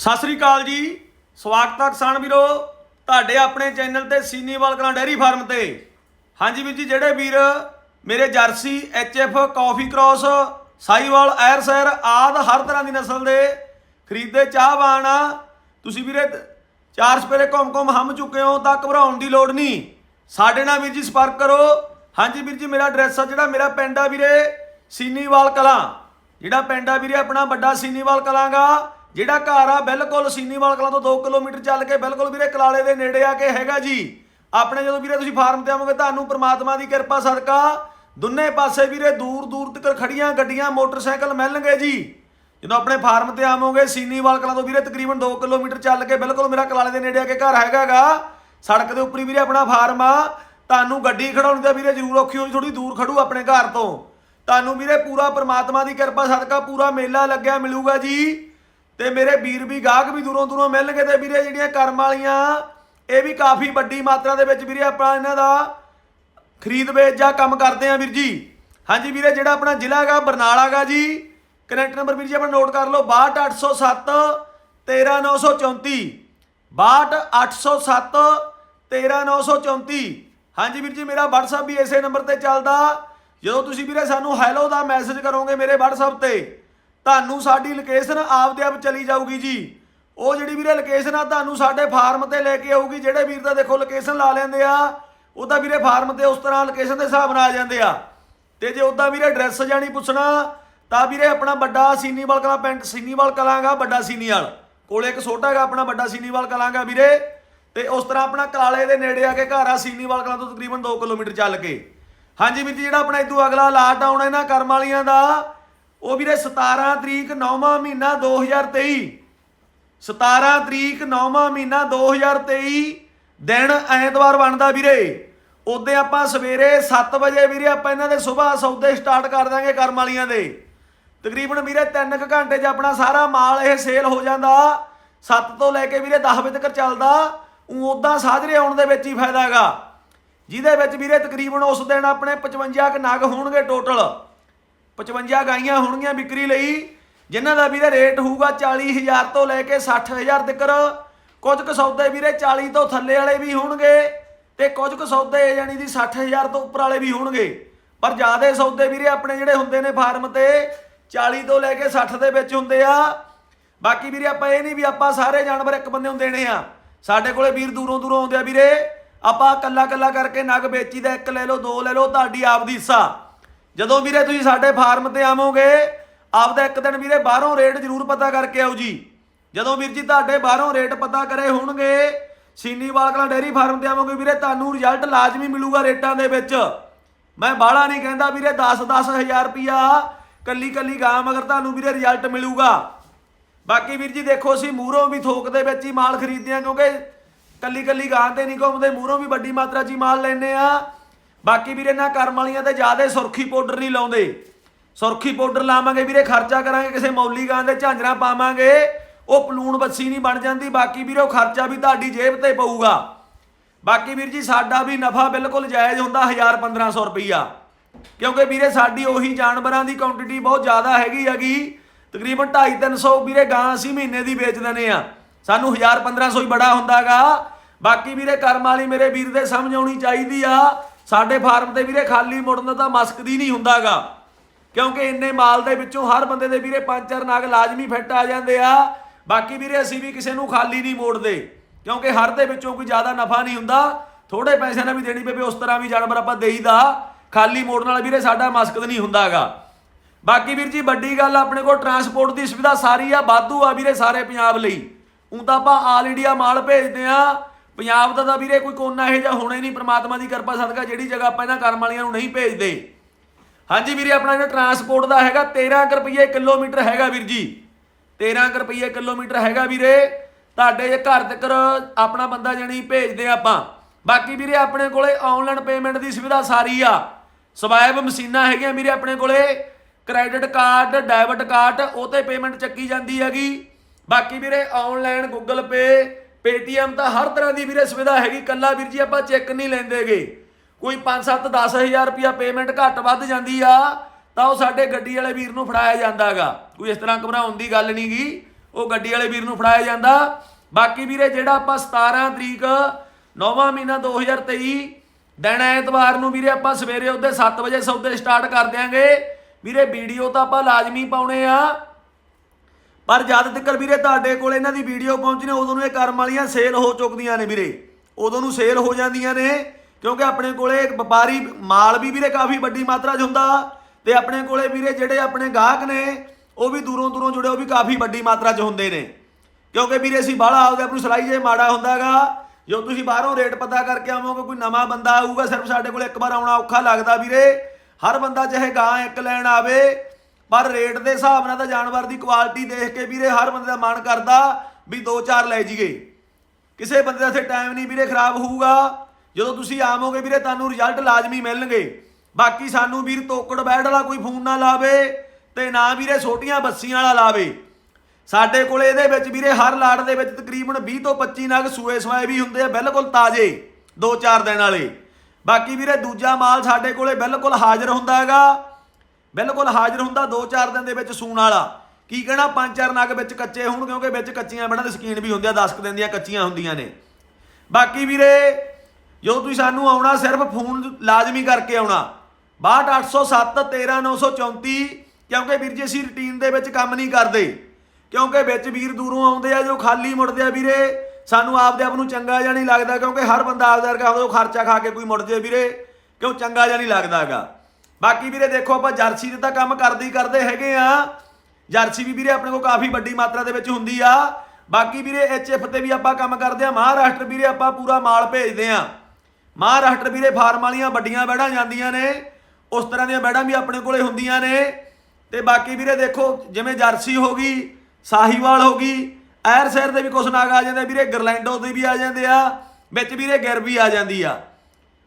ਸਤਿ ਸ੍ਰੀ ਅਕਾਲ ਜੀ। ਸਵਾਗਤ ਹੈ ਕਿਸਾਨ ਵੀਰੋ। ਤੁਹਾਡੇ ਆਪਣੇ ਚੈਨਲ ਤੇ ਸੀਨੀਵਾਲ ਕਲਾਂ ਡੈਰੀ ਫਾਰਮ ਤੇ। ਹਾਂਜੀ ਵੀਰ ਜੀ, ਜਿਹੜੇ ਵੀਰ ਮੇਰੇ ਜਰਸੀ, ਐਚਐਫ, ਕਾਫੀ ਕ੍ਰਾਸ ਸਾਈਵਾਲ ਐਰ ਸੈਰ ਆਦ ਹਰ ਤਰ੍ਹਾਂ ਦੀ ਨਸਲ ਦੇ ਖਰੀਦੇ ਚਾਹਵਾਨ ਆ। ਤੁਸੀਂ ਵੀਰੇ ਚਾਰ ਸਪੇਰੇ ਘੁੰਮ ਘੁੰਮ ਹਮ ਚੁੱਕੇ ਹੋ, ਤਾਂ ਘਬਰਾਉਣ ਦੀ ਲੋੜ ਨਹੀਂ। ਸਾਡੇ ਨਾਲ ਵੀਰ ਜੀ ਸੰਪਰਕ ਕਰੋ। ਹਾਂਜੀ ਵੀਰ ਜੀ, ਮੇਰਾ ਐਡਰੈਸ ਆ ਜਿਹੜਾ ਮੇਰਾ ਪਿੰਡ ਆ ਵੀਰੇ ਸੀਨੀਵਾਲ ਕਲਾਂ। ਜਿਹੜਾ ਪਿੰਡ ਆ ਵੀਰੇ, ਆਪਣਾ ਵੱਡਾ ਸੀਨੀਵਾਲ ਕਲਾਂਗਾ ਜਿਹੜਾ ਘਰ ਆ ਬਿਲਕੁਲ ਸੀਨੀਵਾਲ ਕਲਾਂ ਤੋਂ 2 ਕਿਲੋਮੀਟਰ ਚੱਲ ਕੇ ਬਿਲਕੁਲ ਵੀਰੇ ਕਲਾਲੇ ਦੇ ਨੇੜੇ ਆ ਕੇ ਹੈਗਾ ਜੀ। ਆਪਣੇ ਜਦੋਂ ਵੀਰੇ ਤੁਸੀਂ ਫਾਰਮ ਤੇ ਆਵੋਗੇ ਤੁਹਾਨੂੰ ਪ੍ਰਮਾਤਮਾ ਦੀ ਕਿਰਪਾ ਸਦਕਾ ਦੁੰਨੇ ਪਾਸੇ ਵੀਰੇ ਦੂਰ ਦੂਰ ਤੱਕ ਖੜੀਆਂ ਗੱਡੀਆਂ, ਮੋਟਰਸਾਈਕਲ ਮਿਲਣਗੇ ਜੀ। ਜਦੋਂ ਆਪਣੇ ਫਾਰਮ ਤੇ ਆਵੋਗੇ ਸੀਨੀਵਾਲ ਕਲਾਂ ਤੋਂ ਵੀਰੇ ਤਕਰੀਬਨ 2 ਕਿਲੋਮੀਟਰ ਚੱਲ ਕੇ ਬਿਲਕੁਲ ਮੇਰਾ ਕਲਾਲੇ ਦੇ ਨੇੜੇ ਆ ਕੇ ਘਰ ਹੈਗਾਗਾ ਸੜਕ ਦੇ ਉੱਪਰ ਹੀ ਵੀਰੇ ਆਪਣਾ ਫਾਰਮ ਆ। ਤੁਹਾਨੂੰ ਗੱਡੀ ਖੜਾਉਣ ਤਾਂ ਵੀਰੇ ਜ਼ਰੂਰ ਔਖੀ ਹੋਈ ਥੋੜੀ ਦੂਰ ਖੜੂ ਆਪਣੇ ਘਰ ਤੋਂ। ਤੁਹਾਨੂੰ ਵੀਰੇ ਪੂਰਾ ਪ੍ਰਮਾਤਮਾ ਦੀ ਕਿਰਪਾ ਸਦਕਾ, ਪੂਰਾ ਮੇਲਾ ਲੱਗਿਆ ਮਿਲੂਗਾ ਜੀ। ਤੇ ਮੇਰੇ ਵੀਰ ਵੀ ਗਾਹਕ ਵੀ ਦੂਰੋਂ ਦੂਰੋਂ ਮਿਲਣਗੇ ਤੇ ਵੀਰੇ ਜਿਹੜੀਆਂ ਕਰਮ ਵਾਲੀਆਂ, ਇਹ ਵੀ ਕਾਫੀ ਵੱਡੀ ਮਾਤਰਾ ਦੇ ਵਿੱਚ ਵੀਰੇ ਆਪਾਂ ਇਹਨਾਂ ਦਾ ਖਰੀਦ ਵੇਚ ਜਾਂ ਕੰਮ ਕਰਦੇ ਆ ਵੀਰ ਜੀ। ਹਾਂਜੀ ਵੀਰੇ, ਜਿਹੜਾ ਆਪਣਾ ਜ਼ਿਲ੍ਹਾ ਹੈਗਾ ਬਰਨਾਲਾ ਹੈਗਾ ਜੀ, ਕਨੈਕਟ ਨੰਬਰ ਵੀਰ ਜੀ ਆਪਣਾ ਨੋਟ ਕਰ ਲਓ 62807 13934 62807 13934 ਹਾਂਜੀ ਵੀਰ ਜੀ, ਮੇਰਾ WhatsApp ਵੀ ਇਸੇ ਨੰਬਰ ਤੇ ਚੱਲਦਾ। ਜਦੋਂ ਤੁਸੀਂ ਵੀਰੇ ਸਾਨੂੰ ਹੈਲੋ ਦਾ ਮੈਸੇਜ ਕਰੋਗੇ ਮੇਰੇ WhatsApp ਤੇ ਤੁਹਾਨੂੰ ਸਾਡੀ ਲੋਕੇਸ਼ਨ ਆਪਦੇ ਆਪ ਚਲੀ ਜਾਊਗੀ ਜੀ। ਉਹ ਜਿਹੜੀ ਵੀਰੇ ਲੋਕੇਸ਼ਨ ਆ, ਤੁਹਾਨੂੰ ਸਾਡੇ ਫਾਰਮ ਤੇ ਲੈ ਕੇ ਆਊਗੀ। ਜਿਹੜੇ ਵੀਰ ਦਾ ਦੇਖੋ ਲੋਕੇਸ਼ਨ ਲਾ ਲੈਂਦੇ ਆ, ਉਹਦਾ ਵੀਰੇ ਫਾਰਮ ਤੇ ਉਸ ਤਰ੍ਹਾਂ ਲੋਕੇਸ਼ਨ ਦੇ ਹਿਸਾਬ ਨਾਲ ਆ ਜਾਂਦੇ ਆ। ਤੇ ਜੇ ਉਦਾਂ ਵੀਰੇ ਐਡਰੈਸ ਜਾਣੀ ਪੁੱਛਣਾ, ਤਾਂ ਵੀਰੇ ਆਪਣਾ ਵੱਡਾ ਸੀਨੀਵਾਲ ਕਲਾਂ ਪਿੰਡ ਸੀਨੀਵਾਲ ਕਲਾਂਗਾ, ਵੱਡਾ ਸੀਨੀਵਾਲ ਕੋਲੇ ਇੱਕ ਛੋਟਾ ਹੈਗਾ, ਆਪਣਾ ਵੱਡਾ ਸੀਨੀਵਾਲ ਕਲਾਂਗਾ ਵੀਰੇ। ਤੇ ਉਸ ਤਰ੍ਹਾਂ ਆਪਣਾ ਕਲਾਲੇ ਦੇ ਨੇੜੇ ਆ ਕੇ ਘਰ ਆ ਸੀਨੀਵਾਲ ਕਲਾਂ ਤੋਂ ਤਕਰੀਬਨ 2 ਕਿਲੋਮੀਟਰ ਚੱਲ ਕੇ। ਹਾਂਜੀ ਵੀਰ ਜੀ, ਜਿਹੜਾ ਆਪਣਾ ਇਦੋਂ ਅਗਲਾ ਲਾਟ ਆਉਣਾ ਇਹਨਾਂ ਕਰਮ ਵਾਲੀਆਂ ਦਾ ਉਹ ਵੀਰੇ 17 ਤਰੀਕ 9ਵਾਂ ਮਹੀਨਾ 2023 17 ਤਰੀਕ 9ਵਾਂ ਮਹੀਨਾ 2023 ਦਿਨ ਐਤਵਾਰ ਬਣਦਾ ਵੀਰੇ। ਉਦੋਂ ਆਪਾਂ ਸਵੇਰੇ 7 ਵਜੇ ਵੀਰੇ ਆਪਾਂ ਇਹਨਾਂ ਦੇ ਸਵੇਰ ਸੌਦੇ ਸਟਾਰਟ ਕਰ ਦਾਂਗੇ ਕਰਮ ਵਾਲੀਆਂ ਦੇ। ਤਕਰੀਬਨ ਵੀਰੇ 3 ਕੁ ਘੰਟੇ 'ਚ ਆਪਣਾ ਸਾਰਾ ਮਾਲ ਇਹ ਸੇਲ ਹੋ ਜਾਂਦਾ। 7 ਤੋਂ ਲੈ ਕੇ ਵੀਰੇ 10 ਵਜੇ ਤੱਕ ਚੱਲਦਾ। ਉਹ ਉਦਾਂ ਸਾਜਰੇ ਆਉਣ ਦੇ ਵਿੱਚ ਹੀ ਫਾਇਦਾ ਹੈਗਾ। ਜਿਹਦੇ ਵਿੱਚ ਵੀਰੇ ਤਕਰੀਬਨ ਉਸ ਦਿਨ ਆਪਣੇ 55 ਕ ਨਗ ਹੋਣਗੇ ਟੋਟਲ 55 ਗਾਈਆਂ ਹੋਣਗੀਆਂ ਵਿਕਰੀ ਲਈ, ਜਿਨ੍ਹਾਂ ਦਾ ਵੀਰੇ ਰੇਟ ਹੋਊਗਾ 40000 ਤੋਂ ਲੈ ਕੇ 60000 ਤੱਕ ਕੁਝ ਕੁ ਸੌਦੇ ਵੀਰੇ 40 ਤੋਂ ਥੱਲੇ ਵਾਲੇ ਵੀ ਹੋਣਗੇ ਤੇ ਕੁਝ ਕੁ ਸੌਦੇ ਯਾਨੀ ਦੀ 60000 ਤੋਂ ਉੱਪਰ ਵਾਲੇ ਵੀ ਹੋਣਗੇ। ਪਰ ਜ਼ਿਆਦਾ ਸੌਦੇ ਵੀਰੇ ਆਪਣੇ ਜਿਹੜੇ ਹੁੰਦੇ ਨੇ ਫਾਰਮ ਤੇ 40 ਤੋਂ ਲੈ ਕੇ 60 ਦੇ ਵਿੱਚ ਹੁੰਦੇ ਆ। ਬਾਕੀ ਵੀਰੇ ਆਪਾਂ ਇਹ ਨਹੀਂ ਵੀ ਆਪਾਂ ਸਾਰੇ ਜਾਨਵਰ ਇੱਕ ਬੰਦੇ ਨੂੰ ਦੇਣੇ ਆ। ਸਾਡੇ ਕੋਲੇ ਵੀਰ ਦੂਰੋਂ ਦੂਰੋਂ ਆਉਂਦੇ ਆ ਵੀਰੇ। ਆਪਾਂ ਕੱਲਾ ਕੱਲਾ ਕਰਕੇ ਨਗ ਵੇਚੀ ਦਾ ਇੱਕ ਲੈ ਲਓ, ਦੋ ਲੈ ਲਓ, ਤੁਹਾਡੀ ਆਪਦੀ ਹਿੱਸਾ ਜਦੋਂ ਵੀਰੇ ਤੁਸੀਂ ਸਾਡੇ ਫਾਰਮ ਤੇ ਆਵੋਗੇ, ਆਪਦਾ ਇੱਕ ਦਿਨ ਵੀਰੇ ਬਾਹਰੋਂ ਰੇਟ ਜ਼ਰੂਰ ਪਤਾ ਕਰਕੇ ਆਓ ਜੀ। ਜਦੋਂ ਵੀਰ ਜੀ ਤੁਹਾਡੇ ਬਾਹਰੋਂ ਰੇਟ ਪਤਾ ਕਰੇ ਹੋਣਗੇ, ਸੀਨੀਵਾਲ ਕਲਾ ਡੇਰੀ ਫਾਰਮ ਤੇ ਆਵੋਗੇ ਵੀਰੇ, ਤੁਹਾਨੂੰ ਰਿਜ਼ਲਟ ਲਾਜ਼ਮੀ ਮਿਲੂਗਾ ਰੇਟਾਂ ਦੇ ਵਿੱਚ। ਮੈਂ ਬਾਹਲਾ ਨਹੀਂ ਕਹਿੰਦਾ ਵੀਰੇ 10-10 ਹਜ਼ਾਰ ਰੁਪਿਆ ਕੱਲੀ ਕੱਲੀ ਗਾਂ ਮਗਰ ਤੁਹਾਨੂੰ ਵੀਰੇ ਰਿਜ਼ਲਟ ਮਿਲੂਗਾ। ਬਾਕੀ ਵੀਰ ਜੀ ਦੇਖੋ, ਅਸੀਂ ਮੂਹਰੋਂ ਵੀ ਥੋਕ ਦੇ ਵਿੱਚ ਹੀ ਮਾਲ ਖਰੀਦਦੇ ਆ ਕਿਉਂਕਿ ਕੱਲੀ ਕੱਲੀ ਗਾਂ ਤੇ ਨਹੀਂ ਘੁੰਮਦੇ, ਮੂਹਰੋਂ ਵੀ ਵੱਡੀ ਮਾਤਰਾ 'ਚ ਹੀ ਮਾਲ ਲੈਨੇ ਆ ਬਾਕੀ ਵੀਰੇ ਨਾ ਕਰਮ ਵਾਲੀਆਂ ਤੇ ਜ਼ਿਆਦਾ ਸੁਰਖੀ ਪਾਊਡਰ ਨਹੀਂ ਲਾਉਂਦੇ। ਸੁਰਖੀ ਪਾਊਡਰ ਲਾਵਾਂਗੇ ਵੀਰੇ, ਖਰਚਾ ਕਰਾਂਗੇ ਕਿਸੇ ਮੌਲੀ ਗਾਂ ਦੇ ਝਾਂਜਰਾ ਪਾਵਾਂਗੇ। ਉਹ ਪਲੂਣ ਬੱਸੀ ਨਹੀਂ ਬਣ ਜਾਂਦੀ, ਬਾਕੀ ਵੀਰੇ ਉਹ ਖਰਚਾ ਵੀ ਤੁਹਾਡੀ ਜੇਬ ਤੇ ਪਊਗਾ। ਬਾਕੀ ਵੀਰ ਜੀ, ਸਾਡਾ ਵੀ ਨਫਾ ਬਿਲਕੁਲ ਜਾਇਜ਼ ਹੁੰਦਾ 1000 1500 ਰੁਪਈਆ। ਕਿਉਂਕਿ ਵੀਰੇ ਸਾਡੀ ਉਹੀ ਜਾਨਵਰਾਂ ਦੀ ਕੁਆਂਟੀਟੀ ਬਹੁਤ ਜ਼ਿਆਦਾ ਹੈਗੀ ਹੈਗੀ। ਤਕਰੀਬਨ 2.5 300 ਵੀਰੇ ਗਾਂ ਅਸੀਂ ਮਹੀਨੇ ਦੀ ਵੇਚ ਦਿੰਦੇ ਆ ਸਾਨੂੰ 1000 1500 ਹੀ ਬੜਾ ਹੁੰਦਾਗਾ। ਬਾਕੀ ਵੀਰੇ ਕਰਮ ਵਾਲੀ ਮੇਰੇ ਵੀਰ ਦੇ ਸਮਝ ਆਉਣੀ ਚਾਹੀਦੀ ਆ। ਸਾਡੇ ਫਾਰਮ ਤੇ ਵੀਰੇ ਖਾਲੀ ਮੁੜਨ ਦਾ ਤਾਂ ਮਸਕਦੀ ਨਹੀਂ ਹੁੰਦਾਗਾ। ਕਿਉਂਕਿ ਇੰਨੇ ਮਾਲ ਦੇ ਵਿੱਚੋਂ ਹਰ ਬੰਦੇ ਦੇ ਵੀਰੇ ਪੰਜ ਚਾਰ ਨਾਗ ਲਾਜ਼ਮੀ ਫਿੱਟ ਆ ਜਾਂਦੇ ਆ। ਬਾਕੀ ਵੀਰੇ ਅਸੀਂ ਵੀ ਕਿਸੇ ਨੂੰ ਖਾਲੀ ਨਹੀਂ ਮੋੜਦੇ। ਕਿਉਂਕਿ ਹਰ ਦੇ ਵਿੱਚੋਂ ਕੋਈ ਜ਼ਿਆਦਾ ਨਫਾ ਨਹੀਂ ਹੁੰਦਾ। ਥੋੜੇ ਪੈਸੇ ਨਾਲ ਵੀ ਦੇਣੀ ਪਵੇ, ਉਸ ਤਰ੍ਹਾਂ ਵੀ ਜਾਨਵਰ ਆਪਾਂ ਦੇਈਦਾ। ਖਾਲੀ ਮੋੜਨ ਵਾਲਾ ਵੀਰੇ ਸਾਡਾ ਮਸਕਦ ਨਹੀਂ ਹੁੰਦਾਗਾ। ਬਾਕੀ ਵੀਰ ਜੀ, ਵੱਡੀ ਗੱਲ ਆਪਣੇ ਕੋਲ ਟਰਾਂਸਪੋਰਟ ਦੀ ਸੁਵਿਧਾ ਸਾਰੀ ਆ, ਵਾਧੂ ਆ ਵੀਰੇ ਸਾਰੇ ਪੰਜਾਬ ਲਈ। ਹੁਣ ਤਾਂ ਆਪਾਂ ਆਲ ਇੰਡੀਆ ਮਾਲ ਭੇਜਦੇ ਆ। ਪੰਜਾਬ ਦਾ ਤਾਂ ਵੀਰੇ ਕੋਈ ਕੋਨਾ ਇਹੋ ਜਿਹਾ ਹੋਣਾ ਹੀ ਨਹੀਂ, ਪ੍ਰਮਾਤਮਾ ਦੀ ਕਿਰਪਾ ਸਦਕਾ ਜਿਹੜੀ ਜਗ੍ਹਾ ਆਪਾਂ ਇਹਨਾਂ ਕਰਮ ਵਾਲੀਆਂ ਨੂੰ ਨਹੀਂ ਭੇਜਦੇ। ਹਾਂਜੀ ਵੀਰੇ, ਆਪਣਾ ਜਿਹੜਾ ਟਰਾਂਸਪੋਰਟ ਦਾ ਹੈਗਾ 13 ਕੁ ਰੁਪਏ ਕਿਲੋਮੀਟਰ ਹੈਗਾ ਵੀਰ ਜੀ। 13 ਕੁ ਰੁਪਏ ਕਿਲੋਮੀਟਰ ਹੈਗਾ ਵੀਰੇ। ਤੁਹਾਡੇ ਜੇ ਘਰ ਤੱਕ ਆਪਣਾ ਬੰਦਾ ਜਣੀ ਭੇਜਦੇ ਆ ਆਪਾਂ। ਬਾਕੀ ਵੀਰੇ, ਆਪਣੇ ਕੋਲੇ ਆਨਲਾਈਨ ਪੇਮੈਂਟ ਦੀ ਸੁਵਿਧਾ ਸਾਰੀ ਆ। ਸਵਾਇਬ ਮਸ਼ੀਨਾਂ ਹੈਗੀਆਂ ਵੀਰੇ ਆਪਣੇ ਕੋਲੇ। ਕ੍ਰੈਡਿਟ ਕਾਰਡ ਡੈਬਿਟ ਕਾਰਡ ਉਹ ਤੇ ਪੇਮੈਂਟ ਚੱਕੀ ਜਾਂਦੀ ਹੈਗੀ। ਬਾਕੀ ਵੀਰੇ ਆਨਲਾਈਨ ਗੂਗਲ ਪੇ ਪੇਟੀਐਮ ਤਾਂ ਹਰ ਤਰ੍ਹਾਂ ਦੀ ਵੀਰੇ ਸੁਵਿਧਾ ਹੈਗੀ, ਕੱਲਾ ਵੀਰ ਜੀ ਆਪਾਂ ਚੈੱਕ ਨਹੀਂ ਲੈਂਦੇਗੇ। ਕੋਈ 5-7 10000 ਰੁਪਿਆ ਪੇਮੈਂਟ ਘੱਟ ਵੱਧ ਜਾਂਦੀ ਆ, ਤਾਂ ਉਹ ਸਾਡੇ ਗੱਡੀ ਵਾਲੇ ਵੀਰ ਨੂੰ ਫੜਾਇਆ ਜਾਂਦਾਗਾ। ਕੋਈ ਇਸ ਤਰ੍ਹਾਂ ਘਬਰਾਉਣ ਦੀ ਗੱਲ ਨਹੀਂਗੀ ਉਹ ਗੱਡੀ ਵਾਲੇ ਵੀਰ ਨੂੰ ਫੜਾਇਆ ਜਾਂਦਾ। ਬਾਕੀ ਵੀਰੇ ਜਿਹੜਾ ਆਪਾਂ 17 ਤਰੀਕ 9ਵਾਂ ਮਹੀਨਾ 2023 ਦਿਨ ਐਤਵਾਰ ਨੂੰ ਵੀਰੇ ਆਪਾਂ ਸਵੇਰੇ ਉਹਦੇ 7 ਵਜੇ ਸੌਦੇ ਸਟਾਰਟ ਕਰ ਦਿਆਂਗੇ। ਵੀਰੇ ਵੀਡੀਓ ਤਾਂ ਆਪਾਂ ਲਾਜ਼ਮੀ ਪਾਉਣੇ ਆ। ਪਰ ਜਦ ਤੱਕ ਵੀਰੇ ਤੁਹਾਡੇ ਕੋਲ ਇਹਨਾਂ ਦੀ ਵੀਡੀਓ ਪਹੁੰਚਣੀ ਉਦੋਂ ਨੂੰ ਇਹ ਕਰਮ ਵਾਲੀਆਂ ਸੇਲ ਹੋ ਚੁੱਕਦੀਆਂ ਨੇ ਵੀਰੇ। ਉਦੋਂ ਨੂੰ ਸੇਲ ਹੋ ਜਾਂਦੀਆਂ ਨੇ, ਕਿਉਂਕਿ ਆਪਣੇ ਕੋਲੇ ਵਪਾਰੀ ਮਾਲ ਵੀ ਵੀਰੇ ਕਾਫੀ ਵੱਡੀ ਮਾਤਰਾ 'ਚ ਹੁੰਦਾ ਤੇ ਆਪਣੇ ਕੋਲੇ ਵੀਰੇ ਜਿਹੜੇ ਆਪਣੇ ਗਾਹਕ ਨੇ, ਉਹ ਵੀ ਦੂਰੋਂ ਦੂਰੋਂ ਜੁੜੇ, ਉਹ ਵੀ ਕਾਫੀ ਵੱਡੀ ਮਾਤਰਾ 'ਚ ਹੁੰਦੇ ਨੇ। ਕਿਉਂਕਿ ਵੀਰੇ ਅਸੀਂ ਬਾਹਲਾ ਆਉਂਦੇ ਆਪ ਨੂੰ ਸਲਾਈ ਜੇ ਮਾੜਾ ਹੁੰਦਾਗਾ ਜੋ ਤੁਸੀਂ ਬਾਹਰੋਂ ਰੇਟ ਪਤਾ ਕਰਕੇ ਆਵੋਗੇ, ਕੋਈ ਨਵਾਂ ਬੰਦਾ ਆਊਗਾ, ਸਿਰਫ ਸਾਡੇ ਕੋਲ ਇੱਕ ਵਾਰ ਆਉਣਾ ਔਖਾ ਲੱਗਦਾ ਵੀਰੇ। ਹਰ ਬੰਦਾ ਚਾਹੇ ਗਾਂ ਇੱਕ ਲੈਣ ਆਵੇ ਪਰ ਰੇਟ ਦੇ ਹਿਸਾਬ ਨਾਲ ਤਾਂ ਜਾਨਵਰ ਦੀ ਕੁਆਲਿਟੀ ਦੇਖ ਕੇ ਵੀਰੇ ਹਰ ਬੰਦੇ ਦਾ ਮਨ ਕਰਦਾ ਵੀ ਦੋ ਚਾਰ ਲੈ ਜੀਏ ਕਿਸੇ ਬੰਦੇ ਦਾ ਇੱਥੇ ਟਾਈਮ ਨਹੀਂ ਵੀਰੇ, ਖਰਾਬ ਹੋਊਗਾ। ਜਦੋਂ ਤੁਸੀਂ ਆਵੋਗੇ ਵੀਰੇ, ਤੁਹਾਨੂੰ ਰਿਜ਼ਲਟ ਲਾਜ਼ਮੀ ਮਿਲਣਗੇ। ਬਾਕੀ ਸਾਨੂੰ ਵੀਰ ਤੋਕੜ ਬੈਠ ਵਾਲਾ ਕੋਈ ਫੋਨ ਨਾ ਲਾਵੇ ਤੇ ਨਾ ਵੀਰੇ ਛੋਟੀਆਂ ਬੱਸੀਆਂ ਵਾਲਾ ਲਾਵੇ। ਸਾਡੇ ਕੋਲੇ ਇਹਦੇ ਵਿੱਚ ਵੀਰੇ ਹਰ ਲਾਟ ਦੇ ਵਿੱਚ ਤਕਰੀਬਨ 20 ਤੋਂ 25 ਨਗ ਸੂਏ ਸਵਾਏ ਵੀ ਹੁੰਦੇ ਆ, ਬਿਲਕੁਲ ਤਾਜ਼ੇ 2-4 ਦਿਨ ਵਾਲੇ। ਬਾਕੀ ਵੀਰੇ ਦੂਜਾ ਮਾਲ ਸਾਡੇ ਕੋਲੇ ਬਿਲਕੁਲ ਹਾਜ਼ਰ ਹੁੰਦਾ ਹੈਗਾ। ਬਿਲਕੁਲ ਹਾਜ਼ਰ ਹੁੰਦਾ 2-4 ਦਿਨ ਦੇ ਵਿੱਚ ਸੂਣ ਵਾਲਾ। ਕੀ ਕਹਿਣਾ 5-4 ਨਗ ਵਿੱਚ ਕੱਚੇ ਹੋਣ, ਕਿਉਂਕਿ ਵਿੱਚ ਕੱਚੀਆਂ ਬਣਾ ਦੇ ਸਕੀਨ ਵੀ ਹੁੰਦੀ ਆ 10 ਕੁ ਦਿਨ ਦੀਆਂ ਕੱਚੀਆਂ ਹੁੰਦੀਆਂ ਨੇ। ਬਾਕੀ ਵੀਰੇ, ਜੋ ਤੁਸੀਂ ਸਾਨੂੰ ਆਉਣਾ, ਸਿਰਫ ਫੋਨ ਲਾਜ਼ਮੀ ਕਰਕੇ ਆਉਣਾ। 62807 13934 ਕਿਉਂਕਿ ਵੀਰ ਜੀ ਅਸੀਂ ਰੁਟੀਨ ਦੇ ਵਿੱਚ ਕੰਮ ਨਹੀਂ ਕਰਦੇ। ਕਿਉਂਕਿ ਵਿੱਚ ਵੀਰ ਦੂਰੋਂ ਆਉਂਦੇ ਆ, ਜੋ ਖਾਲੀ ਮੁੜਦੇ ਆ ਵੀਰੇ, ਸਾਨੂੰ ਆਪਦੇ ਆਪ ਨੂੰ ਚੰਗਾ ਜਿਹਾ ਨਹੀਂ ਲੱਗਦਾ, ਕਿਉਂਕਿ ਹਰ ਬੰਦਾ ਆਪਦਾ ਵਰਗਾ ਹੁੰਦਾ ਖਰਚਾ ਖਾ ਕੇ ਕੋਈ ਮੁੜ ਜੇ ਵੀਰੇ, ਕਿਉਂ ਚੰਗਾ ਜਿਹਾ ਨਹੀਂ ਲੱਗਦਾਗਾ ਬਾਕੀ ਵੀਰੇ ਦੇਖੋ ਆਪਾਂ ਜਰਸੀ ਦੇ ਤਾਂ ਕੰਮ ਕਰਦੇ ਹੀ ਕਰਦੇ ਹੈਗੇ ਆ। ਜਰਸੀ ਵੀ ਵੀਰੇ ਆਪਣੇ ਕੋਲ ਕਾਫੀ ਵੱਡੀ ਮਾਤਰਾ ਦੇ ਵਿੱਚ ਹੁੰਦੀ ਆ। ਬਾਕੀ ਵੀਰੇ ਐਚਐਫ ਤੇ ਵੀ ਆਪਾਂ ਕੰਮ ਕਰਦੇ ਆ। ਮਹਾਰਾਸ਼ਟਰ ਵੀਰੇ ਆਪਾਂ ਪੂਰਾ ਮਾਲ ਭੇਜਦੇ ਆ। ਮਹਾਰਾਸ਼ਟਰ ਵੀਰੇ ਫਾਰਮ ਵਾਲੀਆਂ ਵੱਡੀਆਂ ਬੈੜਾਂ ਜਾਂਦੀਆਂ ਨੇ। ਉਸ ਤਰ੍ਹਾਂ ਦੀਆਂ ਬੈੜਾਂ ਵੀ ਆਪਣੇ ਕੋਲੇ ਹੁੰਦੀਆਂ ਨੇ। ਤੇ ਬਾਕੀ ਵੀਰੇ ਦੇਖੋ, ਜਿਵੇਂ ਜਰਸੀ ਹੋ ਗਈ, ਸਾਹੀਵਾਲ ਹੋ ਗਈ, ਐਰ ਸ਼ਹਿਰ ਦੇ ਵੀ ਕੁਛ ਨਾਗ ਆ ਜਾਂਦੇ ਵੀਰੇ, ਗਰਲੈਂਡੋ ਦੇ ਵੀ ਆ ਜਾਂਦੇ ਆ। ਵਿੱਚ ਵੀਰੇ ਗਿਰ ਵੀ ਆ ਜਾਂਦੀ ਆ।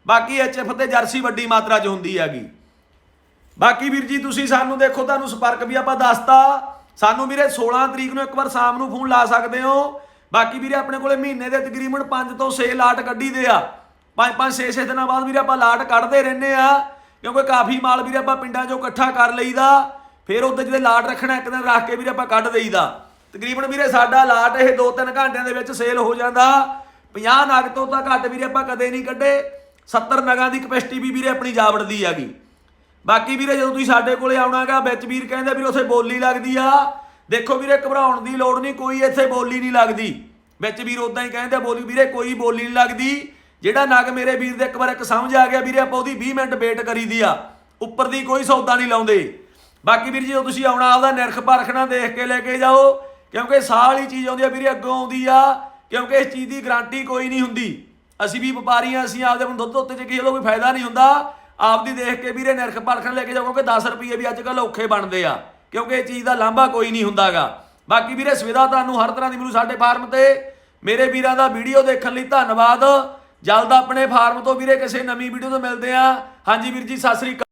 ਬਾਕੀ ਐਚਐਫ ਤੇ ਜਰਸੀ ਵੱਡੀ ਮਾਤਰਾ 'ਚ ਹੁੰਦੀ ਹੈਗੀ। ਬਾਕੀ ਵੀਰ ਜੀ, ਤੁਸੀਂ ਸਾਨੂੰ ਦੇਖੋ, ਤੁਹਾਨੂੰ ਸੰਪਰਕ ਵੀ ਆਪਾਂ ਦੱਸਤਾ। ਸਾਨੂੰ ਵੀਰੇ 16 ਤਰੀਕ ਨੂੰ ਇੱਕ ਵਾਰ ਸ਼ਾਮ ਨੂੰ ਫੋਨ ਲਾ ਸਕਦੇ ਹੋ। ਬਾਕੀ ਵੀਰੇ, ਆਪਣੇ ਕੋਲੇ ਮਹੀਨੇ ਦੇ ਤਕਰੀਬਨ 5 ਤੋਂ 6 ਲਾਟ ਕੱਢੀ ਦੇ ਆ 5-5 6-6 ਦਿਨਾਂ ਬਾਅਦ ਵੀਰੇ ਆਪਾਂ ਲਾਟ ਕੱਢਦੇ ਰਹਿੰਦੇ ਆ। ਕਿਉਂਕਿ ਕਾਫੀ ਮਾਲ ਵੀਰੇ ਆਪਾਂ ਪਿੰਡਾਂ 'ਚੋਂ ਇਕੱਠਾ ਕਰ ਲਈਦਾ। ਫਿਰ ਉੱਤੇ ਜਿਹੜੇ ਲਾਟ ਰੱਖਣਾ, ਇੱਕ ਦਿਨ ਰੱਖ ਕੇ ਵੀਰੇ ਆਪਾਂ ਕੱਢ ਦੇਈਦਾ। ਤਕਰੀਬਨ ਵੀਰੇ, ਸਾਡਾ ਲਾਟ ਇਹ 2-3 ਘੰਟਿਆਂ ਦੇ ਵਿੱਚ ਸੇਲ ਹੋ ਜਾਂਦਾ। 50 ਨਗ ਤੋਂ ਤਾਂ ਘੱਟ ਵੀਰੇ ਆਪਾਂ ਕਦੇ ਨਹੀਂ ਕੱਢੇ। 70 ਨਗਾਂ ਦੀ ਕਪੈਸਿਟੀ ਵੀ ਵੀਰੇ ਆਪਣੀ ਜਾਵੜਦੀ ਹੈਗੀ। ਬਾਕੀ ਵੀਰੇ ਜਦੋਂ ਤੁਸੀਂ ਸਾਡੇ ਕੋਲੇ ਆਉਣਾਗਾ, ਵਿੱਚ ਵੀਰ ਕਹਿੰਦੇ ਵੀਰੇ ਉੱਥੇ ਬੋਲੀ ਲੱਗਦੀ ਆ। ਦੇਖੋ ਵੀਰੇ, ਘਬਰਾਉਣ ਦੀ ਲੋੜ ਨਹੀਂ, ਕੋਈ ਇੱਥੇ ਬੋਲੀ ਨਹੀਂ ਲੱਗਦੀ। ਵਿੱਚ ਵੀਰ ਉਦਾਂ ਹੀ ਕਹਿੰਦੇ ਬੋਲੀ, ਵੀਰੇ, ਕੋਈ ਬੋਲੀ ਨਹੀਂ ਲੱਗਦੀ। ਜਿਹੜਾ ਨਗ ਮੇਰੇ ਵੀਰ ਦੇ ਇੱਕ ਵਾਰ ਇੱਕ ਸਮਝ ਆ ਗਿਆ, ਵੀਰੇ, ਆਪਾਂ ਉਹਦੀ 20 ਮਿੰਟ ਵੇਟ ਕਰੀਦੀ ਆ। ਉੱਪਰ ਦੀ ਕੋਈ ਸੌਦਾ ਨਹੀਂ ਲਾਉਂਦੇ। ਬਾਕੀ ਵੀਰ ਜਦੋਂ ਤੁਸੀਂ ਆਉਣਾ, ਆਪਦਾ ਨਿਰਖ ਪਰਖਣਾ ਦੇਖ ਕੇ ਲੈ ਕੇ ਜਾਓ। ਕਿਉਂਕਿ ਸਾਹ ਵਾਲੀ ਚੀਜ਼ ਆਉਂਦੀ ਆ ਵੀਰੇ, ਅੱਗੋਂ ਆਉਂਦੀ ਆ। ਕਿਉਂਕਿ ਇਸ ਚੀਜ਼ ਦੀ ਗਾਰੰਟੀ ਕੋਈ ਨਹੀਂ ਹੁੰਦੀ। ਅਸੀਂ ਵੀ ਵਪਾਰੀ ਆ, ਅਸੀਂ ਆਪਦੇ ਨੂੰ ਦੁੱਧ ਉੱਤੇ ਜੇ ਕਿਸੇ ਦਾ ਕੋਈ ਫਾਇਦਾ ਨਹੀਂ ਹੁੰਦਾ। ਆਪਦੀ ਦੇਖ ਕੇ ਵੀਰੇ ਨਿਰਖ ਪਰਖਣ ਲੈ ਕੇ ਜਾਓ, ਕਿਉਂਕਿ 10 ਰੁਪਏ ਵੀ ਅੱਜ ਕੱਲ ਔਖੇ ਬਣਦੇ ਆ। ਕਿਉਂਕਿ ਇਹ ਚੀਜ਼ ਦਾ ਲਾਂਭਾ ਕੋਈ ਨਹੀਂ ਹੁੰਦਾਗਾ। ਬਾਕੀ ਵੀਰੇ ਸੁਵਿਧਾ ਤੁਹਾਨੂੰ ਹਰ ਤਰ੍ਹਾਂ ਦੀ ਮਿਲੂ ਸਾਡੇ ਫਾਰਮ ਤੇ। ਮੇਰੇ ਵੀਰਾਂ ਦਾ ਵੀਡੀਓ ਦੇਖਣ ਲਈ ਧੰਨਵਾਦ। ਜਲਦ ਆਪਣੇ ਫਾਰਮ ਤੋਂ ਵੀਰੇ ਕਿਸੇ ਨਵੀਂ ਵੀਡੀਓ ਤੋਂ ਮਿਲਦੇ ਆ। ਹਾਂਜੀ ਵੀਰ ਜੀ, ਸਤਿ ਸ੍ਰੀ ਅਕਾਲ।